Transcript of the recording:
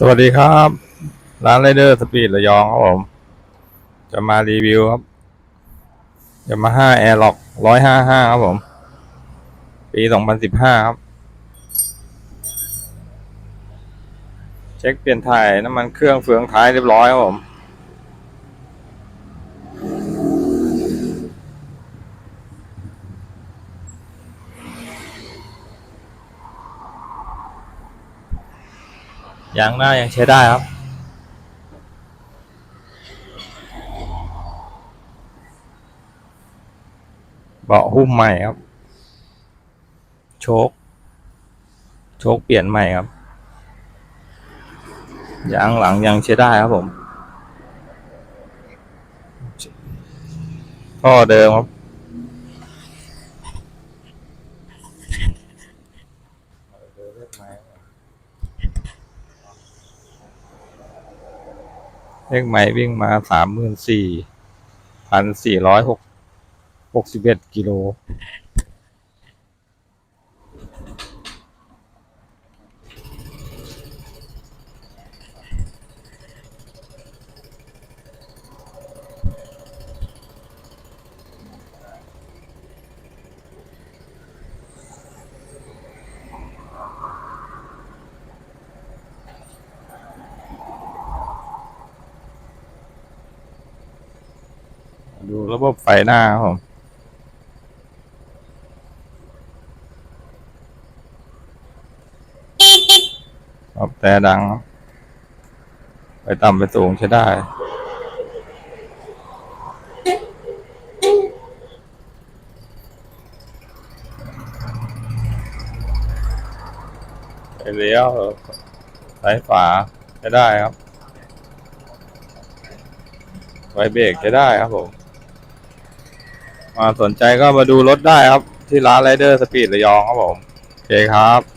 สวัสดีครับ ร้านไรเดอร์สปีดระยองครับผม จะมารีวิวครับยามาฮ่าแอร์ล็อกร้อยห้าห้าครับผม ปีสองพันสิบห้าครับ เช็คเปลี่ยนถ่ายน้ำมันเครื่องเฟืองท้ายเรียบร้อยครับผม ยางหน้ายังใช้ได้ครับ เบาะหุ้มใหม่ครับ โชคโชคเปลี่ยนใหม่ครับยางหลังยังใช้ได้ครับผมท่อเดิมครับ เลขใหม่วิ่งมาสามหมื่นสี่พันสี่ร้อยหกหกสิบเอ็ดกิโล ดูระบบไฟหน้าครับผมครับแต่ดัง ไปต่ำไปสูงใช้ได้ไปเลี้ยวสายฝาใช้ได้ครับไฟเบรกใช้ได้ครับผม มาสนใจก็มาดูรถได้ครับ ที่ร้านไรเดอร์สปีดระยองครับผม โอเคครับ